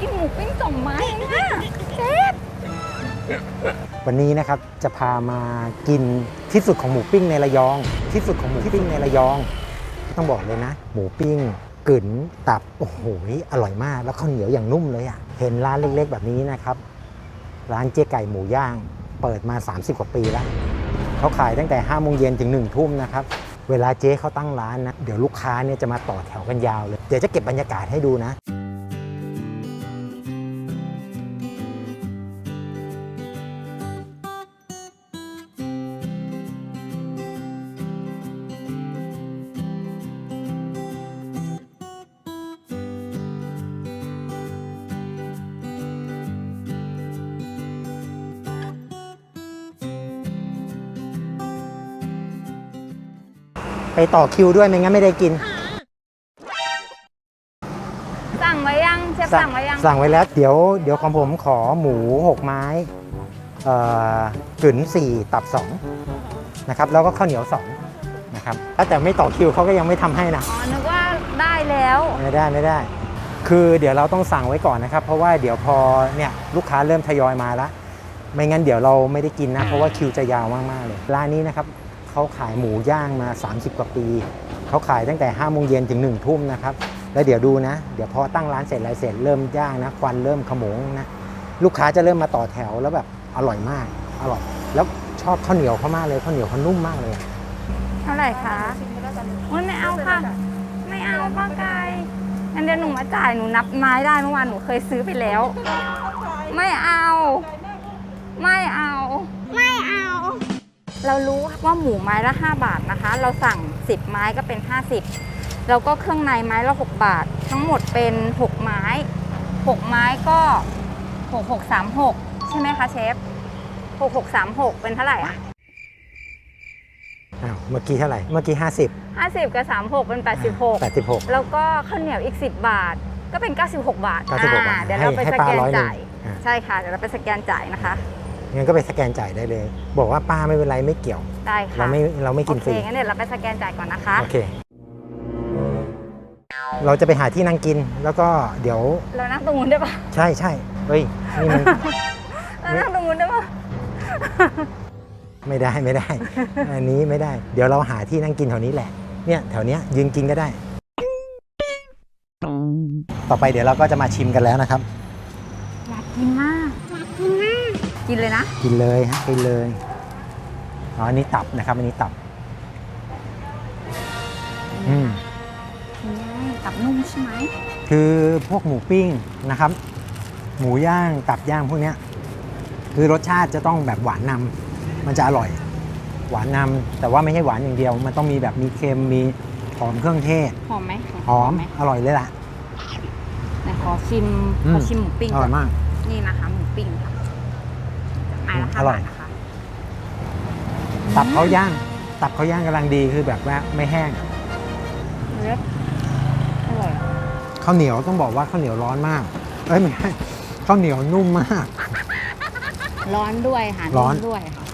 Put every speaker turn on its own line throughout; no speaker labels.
กินหมูปิ้งสองไม้เองอะเชฟ
วันนี้นะครับจะพามากินที่สุดของหมูปิ้งในระยอง ที่สุดของหมูปิ้งในระยอง ต้องบอกเลยนะ หมูปิ้งกึ๋นตับโอ้โหอร่อยมาก แล้วข้าวเหนียวอย่างนุ่มเลยอะ่ะเห็นร้านเล็กๆ แบบนี้นะครับ ร้านเจ๊ไก่หมูย่าง เปิดมา 30 กว่าปีแล้วเขาขายตั้งแต่5โมงเย็นถึง1ทุ่มนะครับเวลาเจ๊เขาตั้งร้านนะเดี๋ยวลูกค้าเนี่ยจะมาต่อแถวกันยาวเลย เดี๋ยวจะเก็บบรรยากาศให้ดูนะ ไปต่อคิวด้วยไม่งั้นไม่ได้กิน
สั่งไว้ยังเชฟสั่งไว้ยัง
สั่งไว้แล้ว เดี๋ยวเดี๋ยวของผมขอหมู6ไม้เอ่อกึ๋น4ตับ2นะครับ แล้วก็ข้าวเหนียว2นะครับถ้าแต่ไม่ต่อคิวเขาก็ยังไม่ทำให้นะ
อ๋อนึกว่าได้แล้ว
ไม่ได้ไม่ได้ คือเดี๋ยวเราต้องสั่งไว้ก่อนนะครับ เพราะว่าเดี๋ยวพอเนี่ยลูกค้าเริ่มทยอยมาแล้วไม่งั้นเดี๋ยวเราไม่ได้กินนะ เพราะว่าคิวจะยาวมาก ๆ เลย ร้านนี้นะครับ เขาขายหมูย่างมา 30 กว่าปี เขาขายตั้งแต่5โมงเย็นถึง1ทุ่มนะครับ แล้วเดี๋ยวดูนะ เดี๋ยวพอตั้งร้านเสร็จอะไรเสร็จเริ่มย่างนะควันเริ่มขโมงนะ ลูกค้าจะเริ่มมาต่อแถวแล้วแบบอร่อยมาก อร่อย แล้วชอบข้าวเหนียวเขามากเลยข้าวเหนียวเขานุ่มมากเลย
เท่าไหร่คะโอ้ยไม่เอาค่ะ ไม่เอาป้าไก่งั้นเดี๋ยวหนูมาจ่ายหนูนับไม้ได้เมื่อวานหนูเคยซื้อไปแล้ว ไม่เอา ไม่เอาไม่เอา เรารู้ว่าหมูไม้ละ 5 บาทนะคะ เราสั่ง 10 ไม้ก็เป็น 50 แล้วก็เครื่องในไม้ละ 6 บาท ทั้งหมดเป็น 6 ไม้ 6 ไม้ก็ 6636 ใช่ไหมคะเชฟ 6636 เป็นเท่าไหร่อะ
อ้าวเมื่อกี้เท่าไหร่ เมื่อกี้ 50
50 กับ 36 เป็น 86
86
แล้วก็ข้าวเหนียวอีก 10 บาท ก็เป็น 96 บาท
96บาท
อ่เดี๋ยวเราไป
ให้
ส
ป้า
แกน
ร้อยหนึ่ง
จ่าย
อ่า
ใช่ค่ะ เดี๋ยวเราไปสแกนจ่ายนะคะ
งั้นก็ไปสแกนจ่ายได้เลย บอกว่าป้าไม่เป็นไรไม่เกี่ยว
ได้
เรา
ค่ะ
ไม่เราไม่
โอ
กิน
เค
ฟรี
งั้นเดี๋ยวเราไปสแกนจ่ายก่อนนะคะ
โอเค เราจะไปหาที่นั่งกินแล้วก็เดี๋ยว
เรานั่งตรงนู้นได้ปะ
ใช่ใช่เฮ้ยนี่มัน
เรานั่งตรงนู้นได้ปะ
ไม่ได้ไม่ได้ อันนี้ไม่ได้ เดี๋ยวเราหาที่นั่งกินแถวนี้แหละ เนี่ยแถวเนี้ยยืนกินก็ได้ ต่อไปเดี๋ยวเราก็จะมาชิมกันแล้วนะครับ
อยากกินมากอยากกินมาก กินเลยนะ
กินเลยฮะกินเลยอ๋ออันนี้ตับนะครับอันนี้ตับอืม
อืมตับนุ่มใช่ไหม
คือพวกหมูปิ้งนะครับ หมูย่างตับย่างพวกเนี้ย คือรสชาติจะต้องแบบหวานนำมันจะอร่อย หวานนำแต่ว่าไม่ใช่หวานอย่างเดียว มันต้องมีแบบมีเค็มมีหอมเครื่องเทศ
หอมไหม
หอม
ไหม
อร่อยเลยล่ะ
ไหนขอชิม
อืม
ขอชิมหมูปิ้ง
อร่อยมาก
นี่นะคะหมูปิ้งค่ะ ไม้ละ
อืม
ห้า
อร่อย
บาทนะคะ
ตับเขาย่าง ตับเขาย่างกำลังดีคือแบบว่าไม่แห้ง
เล็กอร่อย
ข้าวเหนียวต้องบอกว่าข้าวเหนียวร้อนมาก เอ้ยไม่ใช่ข้าวเหนียวนุ่มมาก
ร้อนด้วยค่ะ
ร้อน
มด้วยค่ะ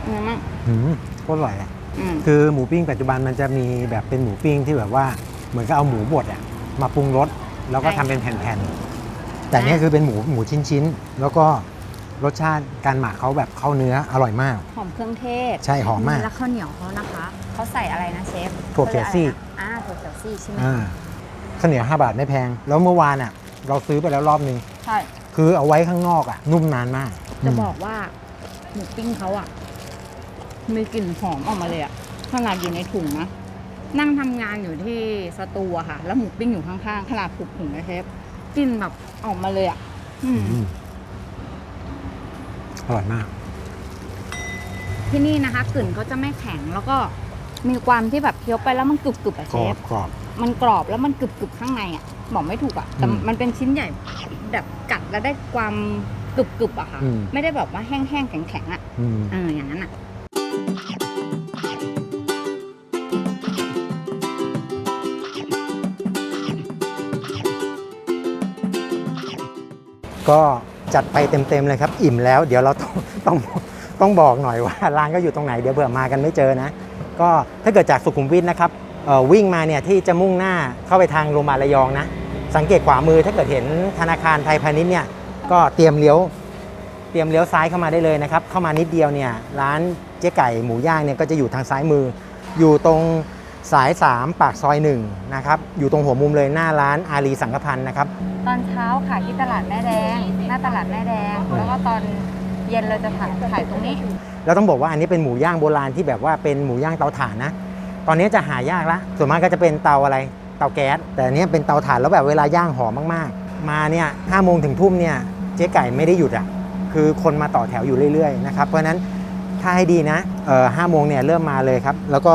เป็นไงมั่ง
หืมโคตรอร่อยอะ
อืม
คือหมูปิ้งปัจจุบันมันจะมีแบบเป็นหมูปิ้งที่แบบว่าเหมือนกับเอาหมูบดอะมาปรุงรสแล้วก็ทำเป็นแผ่นๆแต่เนี้คือเป็นหมูหมูชิ้นๆ แล้วก็ รสชาติการหมักเขาแบบเข้าเนื้ออร่อยมาก
หอมเครื่องเทศ
ใช่หอมมาก
แล้วข้าวเหนียวเขานะคะเขาใส่อะไรนะเชฟ
ถั่วเขียวซีก
อ่าถั่วเขียวซีกใช่ไหม
อ่าข้าวเหนียว5บาทไม่แพง แล้วเมื่อวานอะ เราซื้อไปแล้วรอบนึง
ใช่
คือเอาไว้ข้างนอกอะ นุ่มนานมาก
จะ
ม
บอกว่าหมูปิ้งเขาอะมีกลิ่นหอมออกมาเลยอะขนาดอยู่ในถุงนะนั่งทำงานอยู่ที่สตูอะค่ะ แล้วหมูปิ้งอยู่ข้างๆขนาดผูกถุงนะเชฟกลิ่นแบบออกมาเลยอะ อืม
อืมอร่อยมาก
ที่นี่นะคะกลิ่นเขาจะไม่แข็งแล้วก็มีความที่แบบเคี้ยวไปแล้วมันกรุบๆอะ
ก
เช
รอ
ฟ
บกรอบ
มันกรอบแล้วมันกรึบๆข้างในอะบอกไม่ถูกอะแต่
อืม
มันเป็นชิ้นใหญ่แบบกัดแล้วได้ความกรึบๆอะค่ะ
อืม
ไม่ได้แบบว่าแห้งๆแข็งๆอะ
อืม
เอออย่างนั้นอะ
ก็ จัดไปเต็มๆเลยครับ อิ่มแล้ว เดี๋ยวเราต้องต้องต้องบอกหน่อยว่าร้านก็อยู่ตรงไหนเดี๋ยวเผื่อมากันไม่เจอนะ ก็ถ้าเกิดจากสุขุมวิทนะครับวิ่งมาเนี่ยที่จะมุ่งหน้าเข้าไปทางโรงพยาบาลระยองนะ สังเกตขวามือถ้าเกิดเห็นธนาคารไทยพาณิชย์เนี่ยก็เตรียมเลี้ยวเตรียมเลี้ยวซ้ายเข้ามาได้เลยนะครับ เข้ามานิดเดียวเนี่ยร้านเจ๊ไก่หมูย่างเนี่ยก็จะอยู่ทางซ้ายมือ อยู่ตรง สาย 3 ปากซอย1นะครับอยู่ตรงหัวมุมเลยหน้าร้านอารีสังกพันธ์นะครับ
ตอนเช้าขายที่ตลาดแม่แดง หน้าตลาดแม่แดง แล้วก็ตอนเย็นเราจะขายขายตรงนี้
แล้วต้องบอกว่าอันนี้เป็นหมูย่างโบราณที่แบบว่าเป็นหมูย่างเตาถ่านนะ ตอนนี้จะหายากละส่วนมากก็จะเป็นเตาอะไรเตาแก๊ส แต่อันเนี้ยเป็นเตาถ่านแล้วแบบเวลาย่างหอมมากๆ มาเนี่ยห้าโมงถึงทุ่มเนี่ยเจ๊ไก่ไม่ได้หยุดอะคือคนมาต่อแถวอยู่เรื่อยๆนะครับเพราะฉะนั้นถ้าให้ดีนะเอ่อห้าโมงเนี่ยเริ่มมาเลยครับ แล้วก็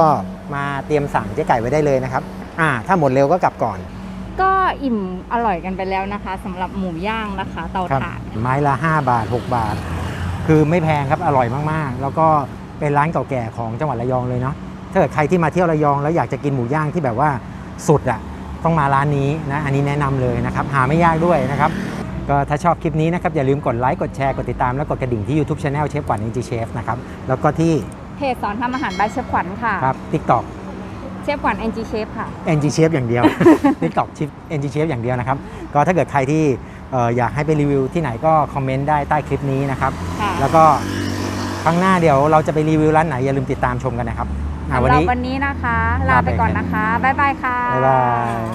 มาเตรียมสั่งเจ๊ไก่ไว้ได้เลยนะครับอ่าถ้าหมดเร็วก็กลับก่อน
ก็อิ่มอร่อยกันไปแล้วนะคะสำหรับหมูย่างนะคะเตา
ครับ
ถ่าน
ไม้ละ 5 บาท 6 บาท คือไม่แพงครับอร่อยมากๆ แล้วก็เป็นร้านเก่าแก่ของจังหวัดระยองเลยเนาะถ้าเกิดใครที่มาเที่ยวระยองแล้วอยากจะกินหมูย่างที่แบบว่าสุดอะต้องมาร้านนี้นะอันนี้แนะนำเลยนะครับหาไม่ยากด้วยนะครับก็ถ้าชอบคลิปนี้นะครับอย่าลืมกดไลค์กดแชร์กดติดตามและกดกระดิ่งที่ YouTube Channel เชฟขวัญ NG Chef นะครับแล้วก็ที่
เพจสอนทำอาหารบายเชฟขวัญค่ะ
ครับ TikTok
เชฟขวัญ NG Chef ค่ะ
NG Chef อย่างเดียว TikTok Chef NG Chef อย่างเดียวนะครับ ก็ถ้าเกิดใครที่เอ่ออยากให้ไปรีวิวที่ไหนก็คอมเมนต์ได้ใต้คลิปนี้นะครับ
ค่ะ
แล้วก็ครั้งหน้าเดี๋ยวเราจะไปรีวิวร้านไหนอย่าลืมติดตามชมกันนะครับอะ
สำ
วัน
หรับ
นี้
วันนี้นะคะ ลาไปก่อนนะคะ บ๊ายบายค่ะ
บ๊ายบาย